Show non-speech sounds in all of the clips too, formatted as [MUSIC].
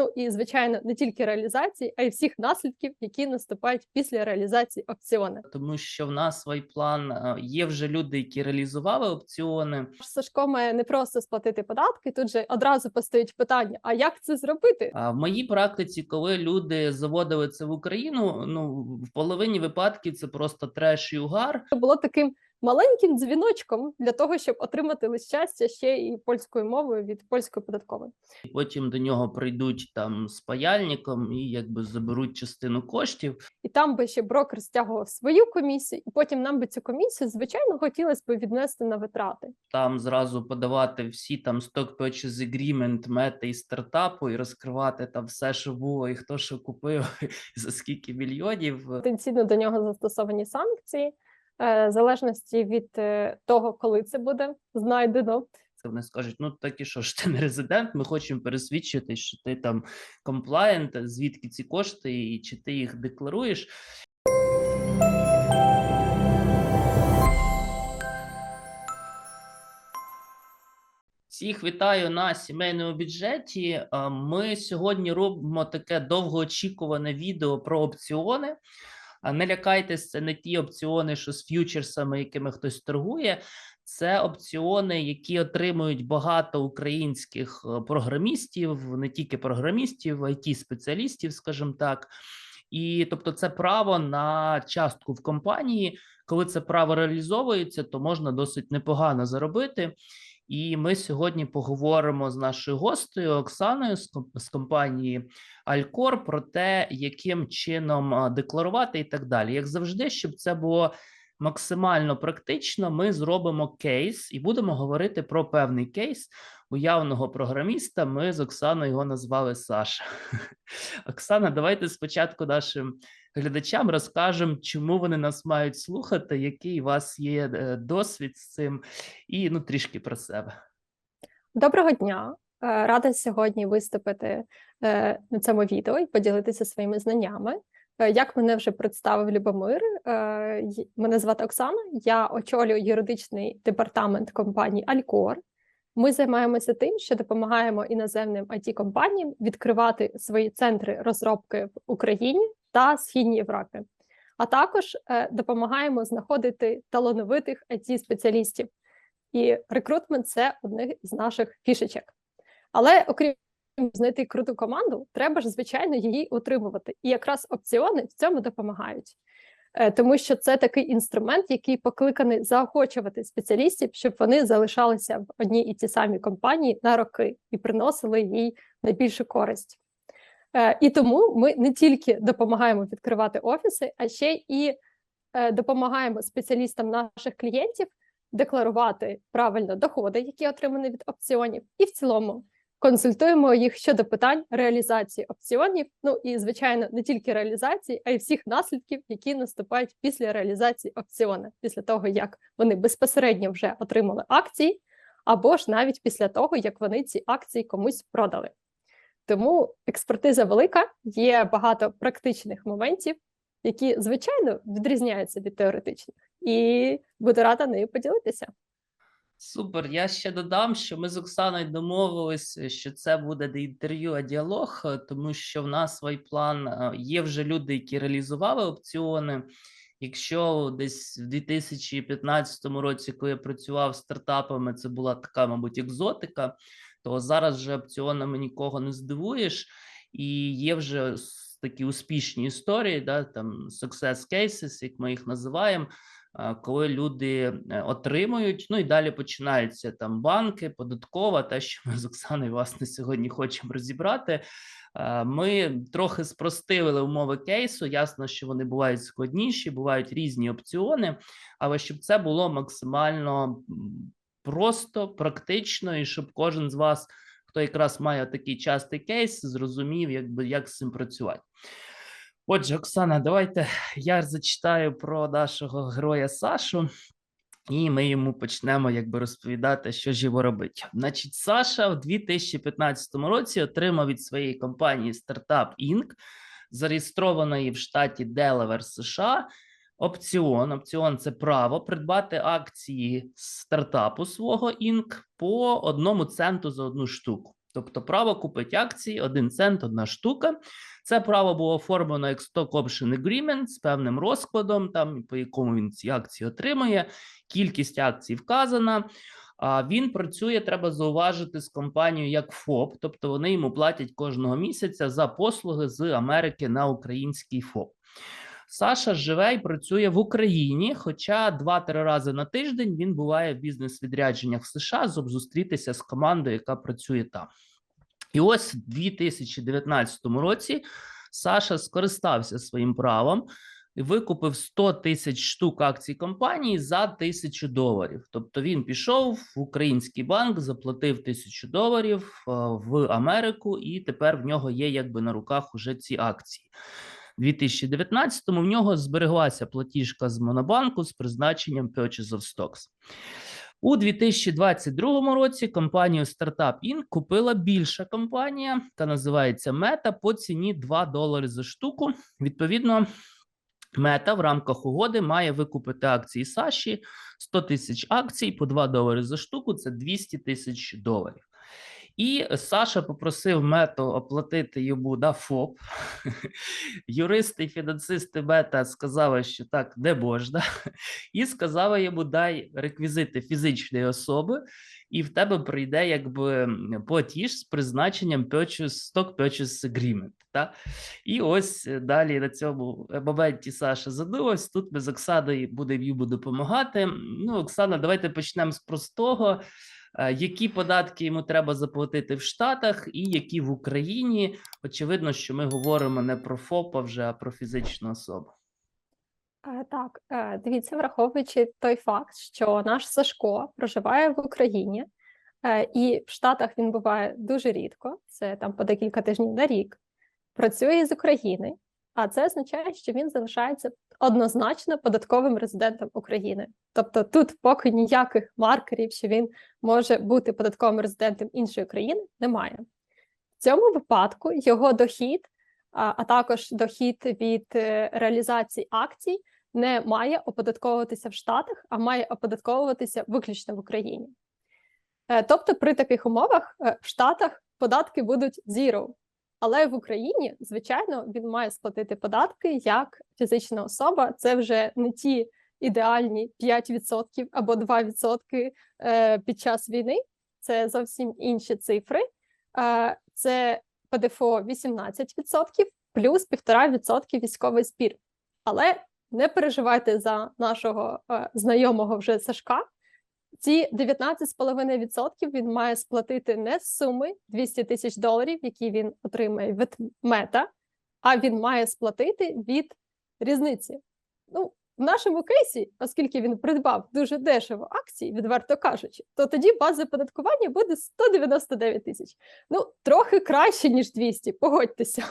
Ну і звичайно, не тільки реалізації, а й всіх наслідків, які наступають після реалізації опціону. тому що в нас Вайплан е, є вже люди, які реалізували опціони. Сашко має не просто сплатити податки. Тут же одразу постають питання: а як це зробити? А в моїй практиці, коли люди заводили це в Україну, ну в половині випадків це просто треш і угар. Це було таким маленьким дзвіночком для того, щоб отримати лист щастя ще і польською мовою від польської податкової. Потім до нього прийдуть там з паяльником і якби заберуть частину коштів. І там би ще брокер стягував свою комісію, і потім нам би цю комісію, звичайно, хотілося б віднести на витрати. Там зразу подавати всі там stock purchase agreement, мети і стартапу, і розкривати там все, що було, і хто що купив, [LAUGHS] і за скільки мільйонів. Потенційно до нього застосовані санкції, в залежності від е, того, коли це буде знайдено. Це вони скажуть: ну так і що ж ти не резидент? Ми хочемо пересвідчити, що ти там комплаєнт, звідки ці кошти, і чи ти їх декларуєш. Всіх вітаю на сімейному бюджеті. Ми сьогодні робимо таке довгоочікуване відео про опціони. А Не лякайтесь, це не ті опціони, що з ф'ючерсами, якими хтось торгує. Це опціони, які отримують багато українських е, програмістів, не тільки програмістів, it спеціалістів, скажімо так. І тобто, це право на частку в компанії. Коли це право реалізовується, то можна досить непогано заробити. І ми сьогодні поговоримо з нашою гостею Оксаною з ком- з компанії Алькор про те, яким чином декларувати і так далі. Як завжди, щоб це було максимально практично, ми зробимо кейс і будемо говорити про певний кейс уявного програміста. Ми з Оксаною його назвали Саша. [LAUGHS] Оксана, давайте спочатку нашим глядачам розкажемо, чому вони нас мають слухати, який у вас є е, досвід з цим, і ну трішки про себе. Доброго дня! Е, Рада сьогодні виступити е, на цьому відео і поділитися своїми знаннями. Як мене вже представив Любомир, мене звати Оксана. Я очолюю юридичний департамент компанії Алькор. Ми займаємося тим, що допомагаємо іноземним it компаніям відкривати свої центри розробки в Україні та Східній Європі, а також е, допомагаємо знаходити талановитих it спеціалістів і рекрутмент це одне з наших фішечок. Але окрім знайти круту команду, треба ж, звичайно, її утримувати. І якраз опціони в цьому допомагають. Е, Тому що це такий інструмент, який покликаний заохочувати спеціалістів, щоб вони залишалися в одній і ті самій компанії на роки і приносили їй найбільшу користь. Е, І тому ми не тільки допомагаємо відкривати офіси, а ще і е, допомагаємо спеціалістам наших клієнтів декларувати правильно доходи, які отримані від опціонів, і в цілому консультуємо їх щодо питань реалізації опціонів. Ну і звичайно, не тільки реалізації, а й всіх наслідків, які наступають після реалізації опціону, після того як вони безпосередньо вже отримали акції, або ж навіть після того, як вони ці акції комусь продали. Тому експертиза велика, є багато практичних моментів, які звичайно відрізняються від теоретичних, і буду рада нею поділитися. Супер. Я ще додам, що ми з Оксаною домовилися, що це буде не інтерв'ю, а діалог, тому що в нас Вайплан е, є вже люди, які реалізували опціони. Якщо десь в 2015 році, коли я працював з стартапами, це була така, мабуть, екзотика, то зараз вже опціонами нікого не здивуєш, і є вже такі успішні історії, да, там success cases, як ми їх називаємо, коли люди е, отримують, ну і далі починаються там банки, податкова, те, що ми з Оксаною власне сьогодні хочемо розібрати. Ми трохи спростили умови кейсу. Ясно, що вони бувають складніші, бувають різні опціони, але щоб це було максимально просто, практично, і щоб кожен з вас, хто якраз має такий частий кейс, зрозумів, якби як з цим працювати. Отже, Оксана, давайте я зачитаю про нашого героя Сашу, і ми йому почнемо якби розповідати, що ж його робить. Значить, Саша в 2015 році отримав від своєї компанії Startup Inc., зареєстрованої в штаті Делавер, США, опціон. Опціон це право придбати акції стартапу свого Inc. по одному центу за одну штуку. Тобто право купити акції, один цент, одна штука. Це право було оформлено як Stock Option Agreement з певним розкладом, там по якому він ці акції отримує. Кількість акцій вказана. А він працює, треба зауважити, з компанією як ФОП, тобто вони йому платять кожного місяця за послуги з Америки на український ФОП. Саша живе і працює в Україні, хоча 2-3 рази на тиждень він буває в бізнес-відрядженнях в США, щоб зустрітися з командою, яка працює там. І ось в 2019 році Саша скористався своїм правом і викупив 100 тисяч штук акцій компанії за тисячу доларів. Тобто він пішов в український банк, заплатив тисячу доларів е, в Америку, і тепер в нього є якби на руках уже ці акції. У 2019-му в нього збереглася платіжка з Монобанку з призначенням Purchase of Stocks. У 2022 році компанію Startup Inc. купила більша компанія, яка називається Meta, по ціні 2 долари за штуку. Відповідно, Мета в рамках угоди має викупити акції Саші 100 тисяч акцій по 2 долари за штуку. Це 200 тисяч доларів. І Саша попросив мету оплатити йому да, ФОП. [LAUGHS] Юристи і фінансисти мета сказали, що так не можна, [LAUGHS] і сказали йому: дай реквізити фізичної особи, і в тебе прийде якби платіж з призначенням purchase, stock purchase agreement. Та? І ось далі на цьому моменті Саша задумався. Тут ми з Оксаною будемо йому допомагати. Ну, Оксана, давайте почнемо з простого. Е, які податки йому треба заплатити в Штатах, і які в Україні. Очевидно, що ми говоримо не про ФОПа вже, а про фізичну особу. Е, Так, е, дивіться, враховуючи той факт, що наш Сашко проживає в Україні, і в Штатах він буває дуже рідко, це там по декілька тижнів на рік, працює з України, а це означає, що він залишається однозначно податковим резидентом України. Тобто тут поки ніяких маркерів, що він може бути податковим резидентом іншої країни, немає. В цьому випадку його дохід, а, також дохід від е, реалізації акцій, не має оподатковуватися в Штатах, а має оподатковуватися виключно в Україні. Е, Тобто, при таких умовах е, в Штатах податки будуть zero, але в Україні, звичайно, він має сплатити податки як фізична особа. Це вже не ті ідеальні 5% або 2% е, під час війни. Це зовсім інші цифри. Е, Це ПДФО 18% плюс 1,5% військовий збір. Але не переживайте за нашого е, знайомого вже Сашка. Ці 19,5% він має сплатити не з суми 200 тисяч доларів, які він отримає від мета, а він має сплатити від різниці. Ну, в нашому кейсі, оскільки він придбав дуже дешево акції, відверто кажучи, то тоді база податкування буде 199 тисяч. Ну, трохи краще, ніж 200, погодьтеся.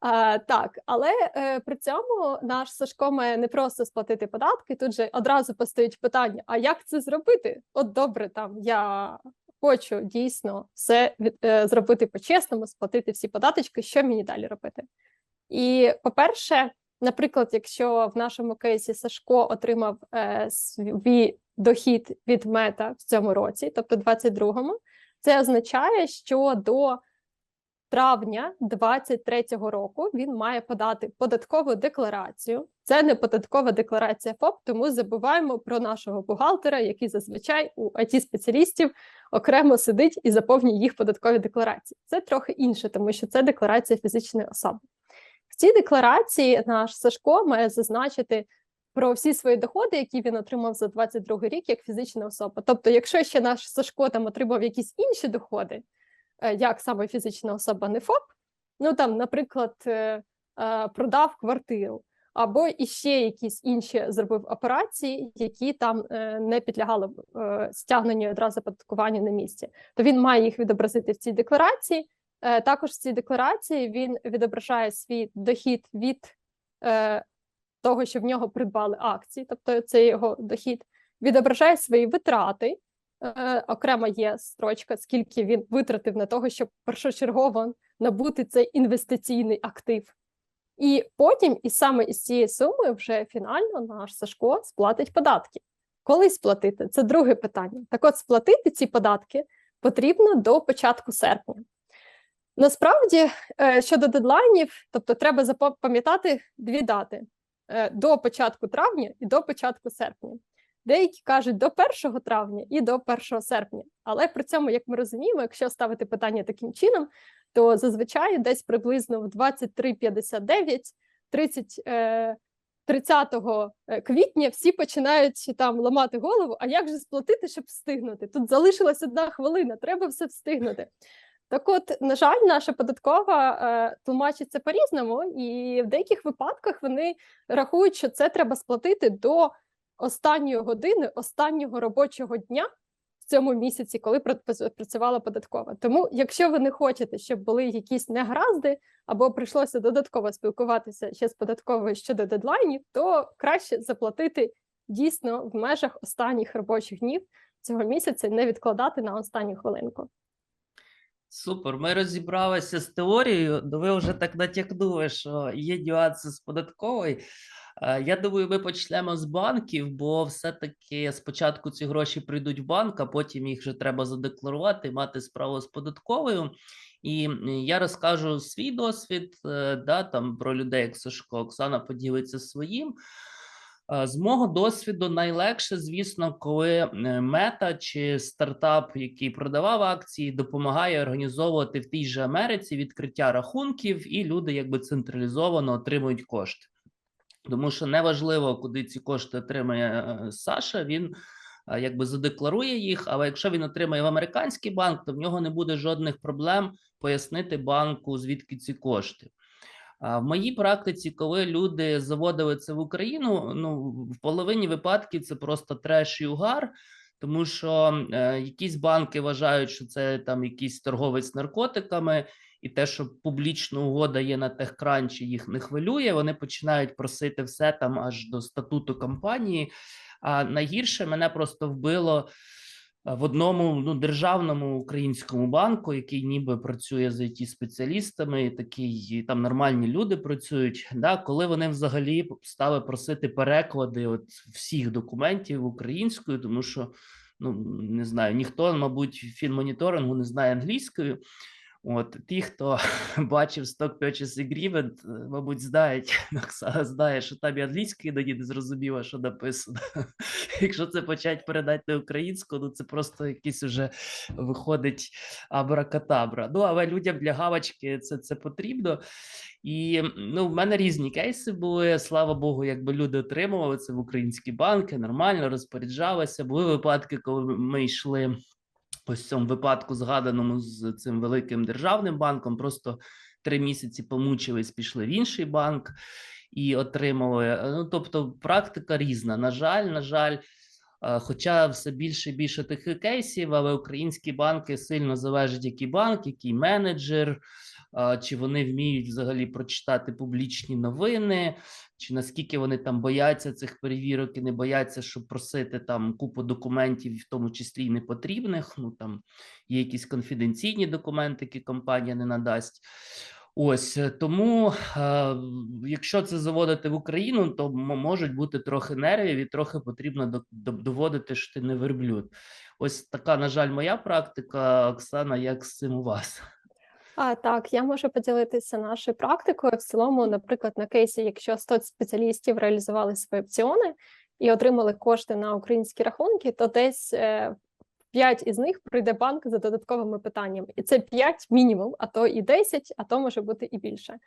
А, так, але е, при цьому наш Сашко має не просто сплатити податки. Тут же одразу постають питання: а як це зробити? От добре, там я хочу дійсно все від, е, зробити по-чесному, сплатити всі податочки, що мені далі робити? І по-перше, наприклад, якщо в нашому кейсі Сашко отримав е, свій дохід від мета в цьому році, тобто 22-му, це означає, що до травня 23-го року він має подати податкову декларацію. Це не податкова декларація ФОП, тому забуваємо про нашого бухгалтера, який зазвичай у it спеціалістів окремо сидить і заповнює їх податкові декларації. Це трохи інше, тому що це декларація фізичної особи. В цій декларації наш Сашко має зазначити про всі свої доходи, які він отримав за 22 рік як фізична особа. Тобто, якщо ще наш Сашко там отримав якісь інші доходи, як саме фізична особа, не ФОП, ну там, наприклад, е, е, продав квартиру, або іще якісь інші зробив операції, які там не підлягали стягненню одразу податкуванню на місці, то він має їх відобразити в цій декларації. Також в цій декларації він відображає свій дохід від того, що в нього придбали акції, тобто це його дохід, відображає свої витрати. Е, окремо є строчка, скільки він витратив на того, щоб першочергово набути цей інвестиційний актив. І потім, і саме із цієї суми, вже фінально наш Сашко сплатить податки. Коли сплатити? Це друге питання. Так от сплатити ці податки потрібно до початку серпня. Насправді, е, щодо дедлайнів, тобто треба запам'ятати дві дати: е, до початку травня і до початку серпня. Деякі кажуть до 1 травня і до 1 серпня. Але при цьому, як ми розуміємо, якщо ставити питання таким чином, то зазвичай десь приблизно в 23.59, 30, е, 30 е, квітня всі починають там ламати голову. А як же сплатити, щоб встигнути? Тут залишилась одна хвилина, треба все встигнути. Так, от, на жаль, наша податкова е, тлумачить це по-різному, і в деяких випадках вони рахують, що це треба сплатити до останньої години, останнього робочого дня в цьому місяці, коли пра- працювала податкова. Тому, якщо ви не хочете, щоб були якісь негаразди, або прийшлося додатково спілкуватися ще з податковою щодо дедлайнів, то краще заплатити дійсно в межах останніх робочих днів цього місяця, не відкладати на останню хвилинку. Супер, ми розібралися з теорією, ну ви вже так натякнули, що є нюанси з податковою. Е, Я думаю, ми почнемо з банків, бо все-таки спочатку ці гроші прийдуть в банк, а потім їх вже треба задекларувати, мати справу з податковою. І я розкажу свій досвід, е, да, там про людей, як Сашко, Оксана поділиться своїм. Е, З мого досвіду найлегше, звісно, коли мета чи стартап, який продавав акції, допомагає організовувати в тій же Америці відкриття рахунків, і люди якби централізовано отримують кошти. Тому що неважливо, куди ці кошти отримає е, Саша, він е, якби задекларує їх. Але якщо він отримає в американський банк, то в нього не буде жодних проблем пояснити банку, звідки ці кошти. В моїй практиці, коли люди заводили це в Україну, ну в половині випадків це просто треш і угар, тому що е, якісь банки вважають, що це там якийсь торговець наркотиками, і те, що публічна угода є на техкранчі, їх не хвилює. Вони починають просити все там аж до статуту компанії. А найгірше мене просто вбило е, в одному ну, державному українському банку, який ніби працює з it спеціалістами, і такий і там нормальні люди працюють. Да, коли вони взагалі стали просити переклади от всіх документів українською, тому що ну не знаю, ніхто, мабуть, фінмоніторингу не знає англійською. От ті, хто [LAUGHS] бачив Stock Purchase Agreement, мабуть, знають, [LAUGHS] Оксана знає, що там і англійською іноді не зрозуміло, що написано. [LAUGHS] Якщо це почать передати на українську, ну це просто якийсь уже виходить абракатабра. Ну, але людям для галочки це, це потрібно. І ну, в мене різні кейси були. Слава Богу, якби люди отримували це в українські банки, нормально розпоряджалися. Були випадки, коли ми йшли в цьому випадку, згаданому з цим великим державним банком, просто три місяці помучились, пішли в інший банк і отримали. Ну, тобто, практика різна. На жаль, на жаль. е, Хоча все більше і більше тих кейсів, але українські банки сильно залежать, який банк, який менеджер, чи вони вміють взагалі прочитати публічні новини, чи наскільки вони там бояться цих перевірок і не бояться, щоб просити там купу документів, в тому числі і непотрібних. Ну там є якісь конфіденційні документи, які компанія не надасть. Ось е, тому, е, якщо це заводити в Україну, то можуть бути трохи нервів і трохи потрібно до- до- доводити, що ти не верблюд. Ось така, на жаль, моя практика. Оксана, як з цим у вас? А так, я можу поділитися нашою практикою. В цілому, наприклад, на кейсі, якщо 100 спеціалістів реалізували свої опціони і отримали кошти на українські рахунки, то десь е, 5 із них прийде банк за додатковими питаннями. І це 5 мінімум, а то і 10, а то може бути і більше.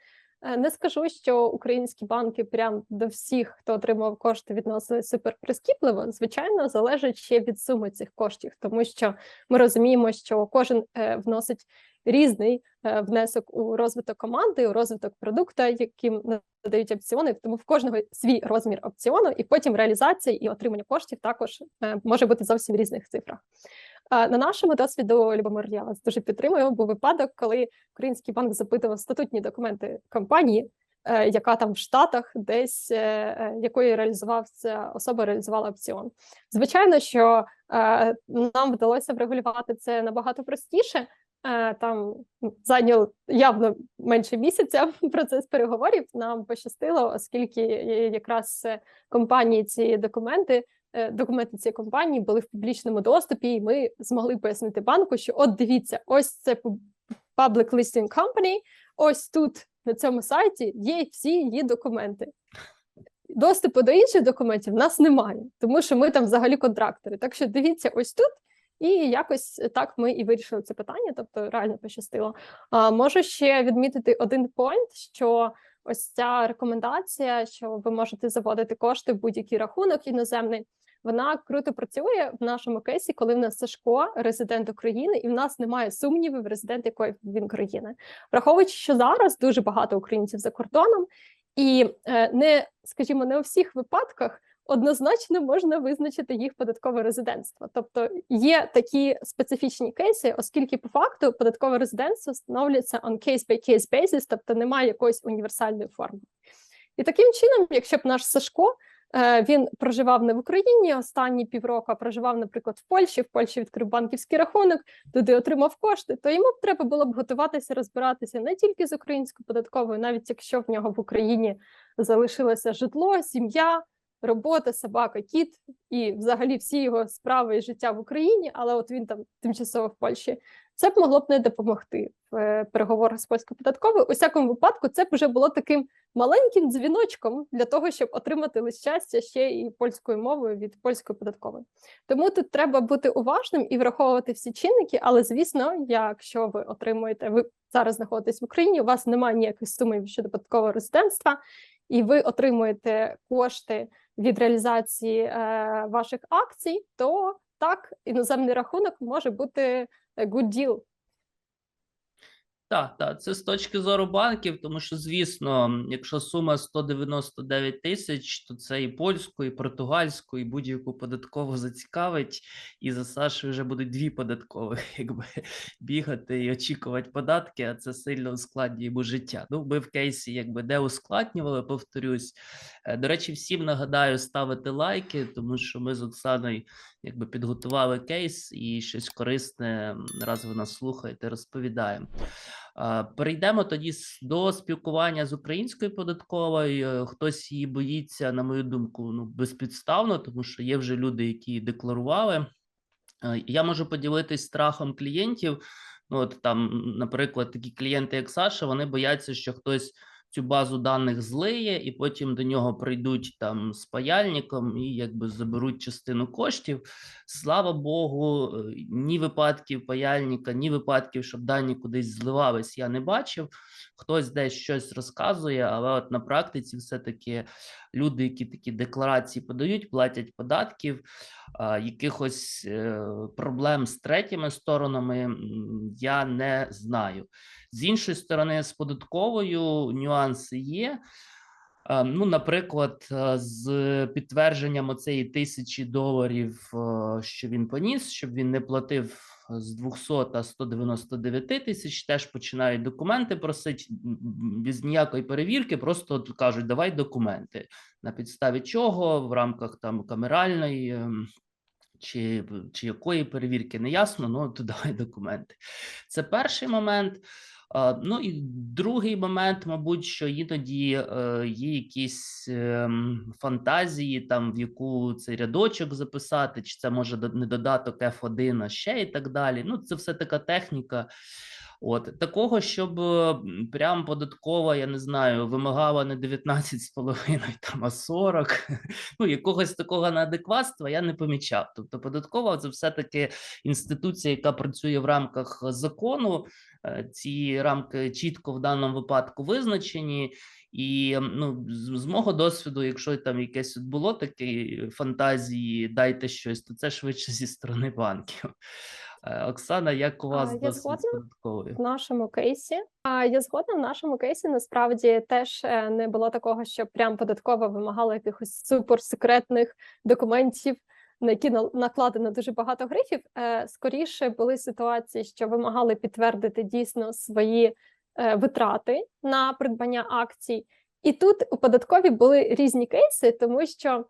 Е, Не скажу, що українські банки прям до всіх, хто отримав кошти, відносились супер прискіпливо. Звичайно, залежить ще від суми цих коштів, тому що ми розуміємо, що кожен е, вносить різний е, внесок у розвиток команди, у розвиток продукту, яким надають опціони. Тому в кожного свій розмір опціону, і потім реалізація і отримання коштів також е, може бути зовсім в різних цифрах. На нашому досвіду, Любомир, я вас дуже підтримую. Був випадок, коли український банк запитував статутні документи компанії, е, яка там в Штатах, десь якої реалізувався особа, реалізувала опціон. Звичайно, що нам вдалося врегулювати це набагато простіше. Е, Там зайняло явно менше місяця [LAUGHS] процес переговорів. Нам пощастило, оскільки якраз е, компанії ці документи е, документи цієї компанії були в публічному доступі, і ми змогли пояснити банку, що от дивіться, ось це public listing company, ось тут на цьому сайті є всі її документи. Доступу до інших документів в нас немає, тому що ми там взагалі контрактори. Так що дивіться ось тут, і якось так ми і вирішили це питання, тобто реально пощастило. А, можу ще відмітити один point, що ось ця рекомендація, що ви можете заводити кошти в будь-який рахунок іноземний. Вона круто працює в нашому кейсі, коли в нас Сашко резидент України, і в нас немає сумнівів, резидент якої він країни, враховуючи, що зараз дуже багато українців за кордоном, і е, не, скажімо, не у всіх випадках однозначно можна визначити їх податкове резидентство. Тобто є такі специфічні кейси, оскільки по факту податкове резидентство встановлюється on case-by-case basis, тобто немає якоїсь універсальної форми. І таким чином, якщо б наш Сашко е, він проживав не в Україні останні півроку, а проживав, наприклад, в Польщі, в Польщі відкрив банківський рахунок, туди отримав кошти, то йому б треба було б готуватися розбиратися не тільки з українською податковою, навіть якщо в нього в Україні залишилося житло, сім'я, робота, собака, кіт і взагалі всі його справи і життя в Україні, але от він там тимчасово в Польщі. Це б могло б не допомогти в е, переговорах з польською податковою. У всякому випадку, це б вже було таким маленьким дзвіночком для того, щоб отримати лист щастя ще і польською мовою від польської податкової. Тому тут треба бути уважним і враховувати всі чинники. Але звісно, якщо ви отримуєте, ви зараз знаходитесь в Україні, у вас немає ніяких сумнівів щодо податкового резидентства, і ви отримуєте кошти від реалізації е, ваших акцій, то так, іноземний рахунок може бути е, good deal. Так, так, це з точки зору банків, тому що, звісно, якщо сума 199 тисяч, то це і польську, і португальську, і будь-яку податкову зацікавить, і за Сашою вже будуть дві податкових, [LAUGHS] якби бігати і очікувати податки, а це сильно ускладнює йому життя. Ну, ми в кейсі, якби де ускладнювали, повторюсь. Е, До речі, всім нагадаю ставити лайки, тому що ми з Оксаною якби підготували кейс і щось корисне, раз ви нас слухаєте, розповідаємо. Перейдемо тоді до спілкування з українською податковою. Е, Хтось її боїться, на мою думку, ну безпідставно, тому що є вже люди, які декларували. Е, Я можу поділитись страхом клієнтів. Ну, от там, наприклад, такі клієнти, як Саша, вони бояться, що хтось цю базу даних злиє, і потім до нього прийдуть там з паяльником і якби заберуть частину коштів. Слава Богу, е, ні випадків паяльника, ні випадків, щоб дані кудись зливались, я не бачив. Хтось десь щось розказує, але от на практиці все-таки люди, які такі декларації подають, платять податків, якихось е, проблем з третіми сторонами я не знаю. З іншої сторони, з податковою нюанси є. Ну, наприклад, з підтвердженням оцеї тисячі доларів, що він поніс, щоб він не платив з 200 та 199 тисяч, теж починають документи просити без ніякої перевірки, просто кажуть, давай документи. На підставі чого в рамках там камеральної ем, чи, чи якої перевірки не ясно, ну то давай документи. Це перший момент. А, Ну і другий момент, мабуть, що іноді е, є якісь ем, фантазії, там в яку цей рядочок записати, чи це може не додаток F1, а ще і так далі. Ну, це все така техніка. От такого, щоб прям податкова, я не знаю, вимагала не 19,5, там, а 40, [LAUGHS] ну якогось такого неадекватства я не помічав. Тобто, податкова це все-таки інституція, яка працює в рамках закону. Е, Ці рамки чітко в даному випадку визначені. І ну, з мого досвіду, якщо там якесь от було такі фантазії, дайте щось, то це швидше зі сторони банків. Е, Оксана, як у вас я згодна. в нашому кейсі. А я згодна в нашому кейсі насправді теж е, не було такого, що прям податкова вимагала якихось суперсекретних документів, на які на- накладено дуже багато грифів. Е, Скоріше були ситуації, що вимагали підтвердити дійсно свої витрати на придбання акцій. І тут у податкові були різні кейси, тому що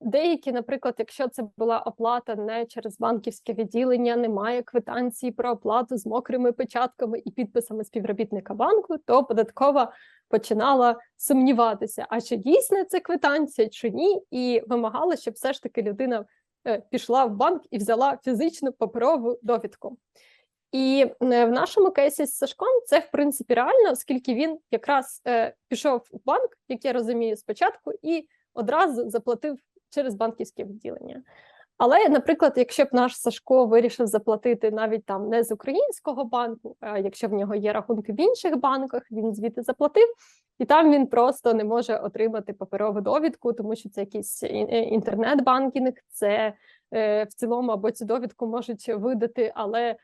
Деякі, наприклад, якщо це була оплата не через банківське відділення, немає квитанції про оплату з мокрими печатками і підписами співробітника банку, то податкова починала сумніватися, а чи дійсна це квитанція, чи ні, і вимагала, щоб все ж таки людина е, пішла в банк і взяла фізичну паперову довідку. І е, в нашому кейсі з Сашком це в принципі реально, оскільки він якраз е, пішов в банк, як я розумію, спочатку, і одразу заплатив через банківське відділення. Але, наприклад, якщо б наш Сашко вирішив заплатити навіть там не з українського банку, а якщо в нього є рахунки в інших банках, він звідти заплатив, і там він просто не може отримати паперову довідку, тому що це якийсь е, інтернет-банкінг, це е, в цілому або цю довідку можуть видати, але е,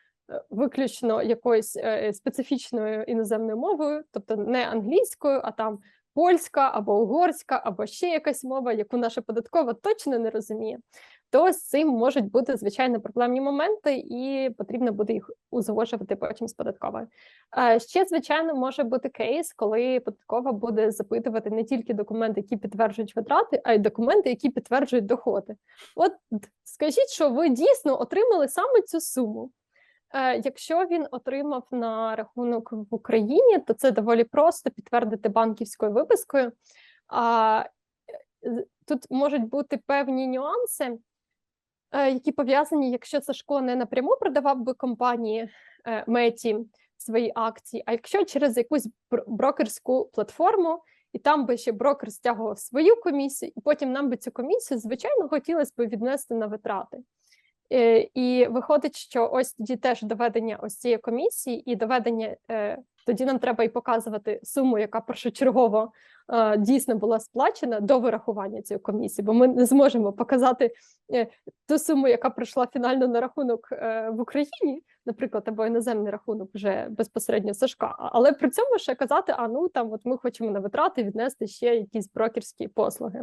виключно якоюсь специфічною іноземною мовою, тобто не англійською, а там польська або угорська, або ще якась мова, яку наша податкова точно не розуміє. То з цим можуть бути звичайно проблемні моменти, і потрібно буде їх узгоджувати потім з податковою. Ще звичайно може бути кейс, коли податкова буде запитувати не тільки документи, які підтверджують витрати, а й документи, які підтверджують доходи. От скажіть, що ви дійсно отримали саме цю суму. Е, Якщо він отримав на рахунок в Україні, то це доволі просто підтвердити банківською випискою. А е, тут можуть бути певні нюанси, е, які пов'язані, якщо Сашко не напряму продавав би компанії Меті свої акції, а якщо через якусь брокерську платформу, і там би ще брокер стягував свою комісію, і потім нам би цю комісію, звичайно, хотілося б віднести на витрати. Е, І виходить, що ось тоді теж доведення ось цієї комісії і доведення е, тоді нам треба і показувати суму, яка першочергово е, дійсно була сплачена до вирахування цієї комісії, бо ми не зможемо показати ту суму, яка прийшла фінально на рахунок в Україні, наприклад, або іноземний рахунок вже безпосередньо Сашка. Але при цьому ще казати: а ну там, от ми хочемо на витрати віднести ще якісь брокерські послуги.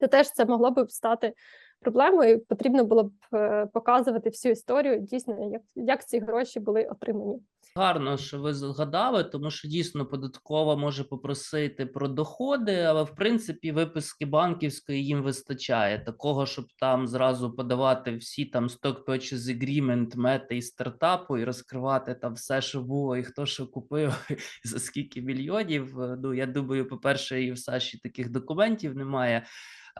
То теж це могло б стати проблемою. Потрібно було б е, показувати всю історію, дійсно, як, як ці гроші були отримані. Гарно, що ви згадали, тому що дійсно податкова може попросити про доходи, але в принципі виписки банківської їм вистачає. Такого, щоб там зразу подавати всі там stock purchase agreement, мети і стартапу, і розкривати там все, що було, і хто що купив, [LAUGHS] і за скільки мільйонів. Е, Ну я думаю, по-перше, і в Саші таких документів немає.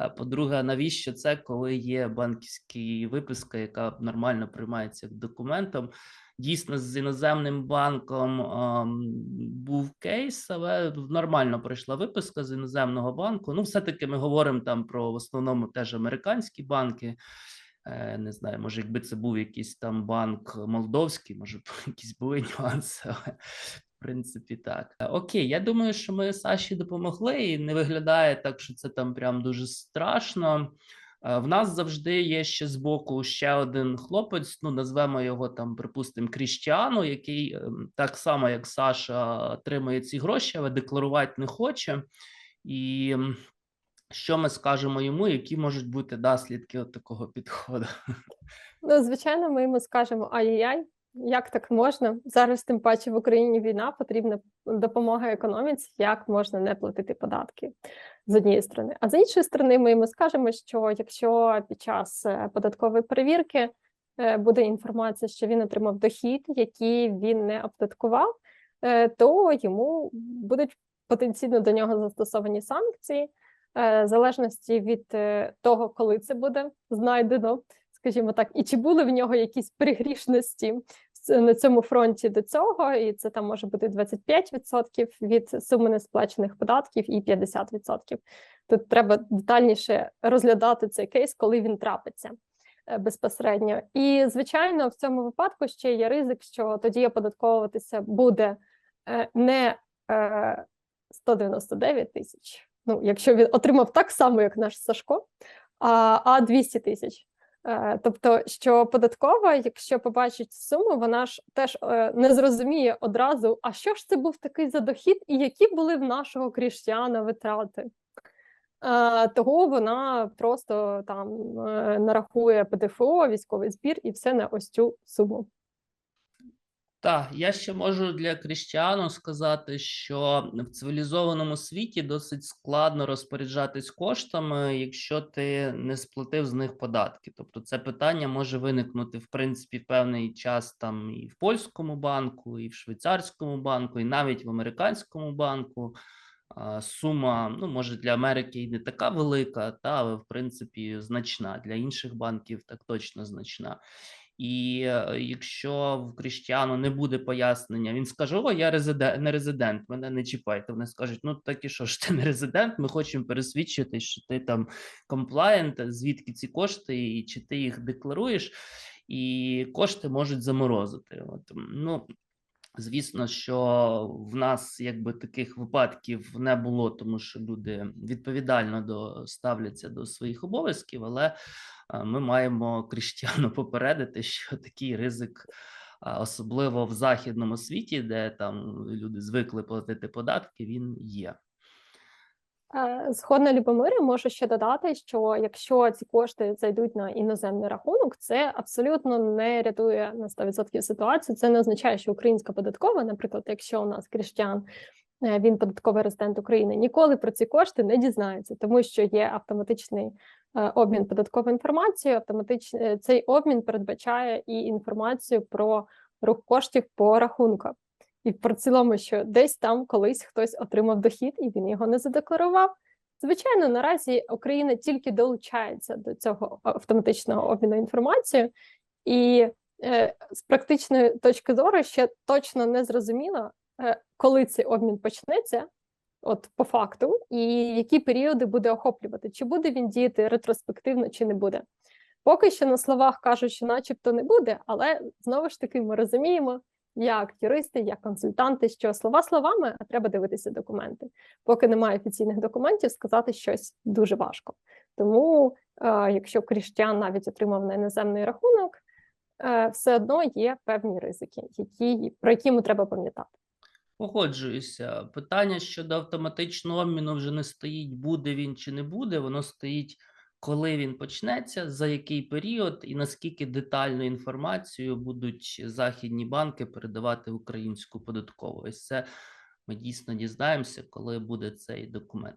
А по-друге, навіщо це, коли є банківська виписка, яка нормально приймається документом? Дійсно, з іноземним банком ем, був кейс, але нормально пройшла виписка з іноземного банку. Ну, все-таки ми говоримо там про в основному теж американські банки. Е, не знаю, може, якби це був якийсь там банк молдовський, може [LAUGHS] якісь були нюанси. Принципі, так. Е, Окей, я думаю, що ми Саші допомогли, і не виглядає так, що це там прям дуже страшно. Е, В нас завжди є ще збоку ще один хлопець. Ну назвемо його там, припустимо, Кріштіану, який ем, так само як Саша отримує ці гроші, але декларувати не хоче. І що ми скажемо йому, які можуть бути наслідки такого підходу? Ну, звичайно, ми йому скажемо ай-яй, як так можна? Зараз, тим паче в Україні війна, потрібна допомога економіці, як можна не платити податки з однієї сторони. А з іншої сторони, ми йому скажемо, що якщо під час е, податкової перевірки е, буде інформація, що він отримав дохід, який він не оподаткував, е, то йому будуть потенційно до нього застосовані санкції, в залежності від того, коли це буде знайдено скажімо так, і чи були в нього якісь пригрішності на цьому фронті до цього, і це там може бути 25% від суми несплачених податків і 50%. Тут треба детальніше розглядати цей кейс, коли він трапиться е, безпосередньо. І звичайно, в цьому випадку ще є ризик, що тоді оподатковуватися буде е, не е, 199 тисяч. Ну, якщо він отримав так само, як наш Сашко, а 200 тисяч. Е, Тобто, що податкова, якщо побачить суму, вона ж теж е, не зрозуміє одразу, а що ж це був такий за дохід, і які були в нашого кріштіана витрати. Е, Того вона просто там нарахує ПДФО, військовий збір і все на ось цю суму. Так, я ще можу для крістіану сказати, що в цивілізованому світі досить складно розпоряджатись коштами, якщо ти не сплатив з них податки. Тобто, це питання може виникнути в принципі певний час там і в польському банку, і в швейцарському банку, і навіть в американському банку. Сума, ну, може, для Америки і не така велика, та але в принципі значна. Для інших банків так точно значна. І е, якщо в Кріштіану не буде пояснення, він скаже: О, я резидент, не резидент, мене не чіпайте. Вони скажуть: ну так і що ж ти не резидент? Ми хочемо пересвідчити, що ти там комплаєнт, звідки ці кошти, і чи ти їх декларуєш, і кошти можуть заморозити. От ну. Звісно, що в нас якби таких випадків не було, тому що люди відповідально до ставляться до своїх обов'язків, але ми маємо Кріштіану попередити, що такий ризик, особливо в західному світі, де там люди звикли платити податки, він є. Е, Згодна Любомире, можу ще додати, що якщо ці кошти зайдуть на іноземний рахунок, це абсолютно не рятує на 100% ситуацію. Це не означає, що українська податкова, наприклад, якщо у нас Кріштян, е, він податковий резидент України, ніколи про ці кошти не дізнається, тому що є автоматичний е, обмін податковою інформацією. Автоматичний цей обмін передбачає і інформацію про рух коштів по рахунках. І про цілому, що десь там колись хтось отримав дохід і він його не задекларував. Звичайно, наразі Україна тільки долучається до цього автоматичного обміну інформацією, і е, з практичної точки зору ще точно не зрозуміло, е, коли цей обмін почнеться, от по факту, і які періоди буде охоплювати, чи буде він діяти ретроспективно, чи не буде. Поки що на словах кажуть, що начебто не буде, але знову ж таки ми розуміємо, як юристи, як консультанти, що слова словами, а треба дивитися документи. Поки немає офіційних документів, сказати щось дуже важко. Тому, е, якщо Кріштян навіть отримав на іноземний рахунок, е, все одно є певні ризики, які, про які йому треба пам'ятати. Погоджуюся. Питання щодо автоматичного обміну вже не стоїть, буде він чи не буде. Воно стоїть, коли він почнеться, за який період і наскільки детальну інформацію будуть західні банки передавати в українську податкову. Ось це ми дійсно дізнаємося, коли буде цей документ.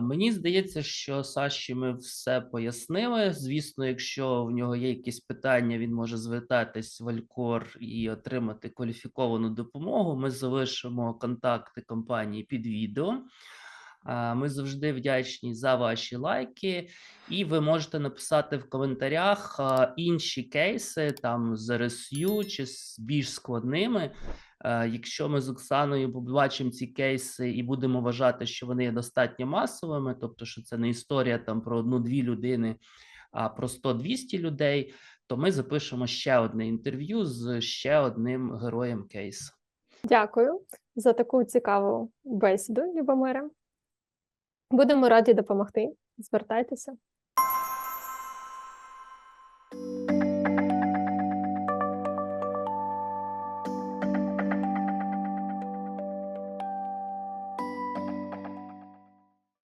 Мені здається, що Саші ми все пояснили. Звісно, якщо в нього є якісь питання, він може звертатись в Алькор і отримати кваліфіковану допомогу. Ми залишимо контакти компанії під відео. А, Ми завжди вдячні за ваші лайки, і ви можете написати в коментарях інші кейси там з РСЮ чи з більш складними. Е, Якщо ми з Оксаною побачимо ці кейси і будемо вважати, що вони є достатньо масовими, тобто, що це не історія там про одну-дві людини, а про 100-200 людей, то ми запишемо ще одне інтерв'ю з ще одним героєм кейсу. Дякую за таку цікаву бесіду, Любомире. Будемо раді допомогти. Звертайтеся.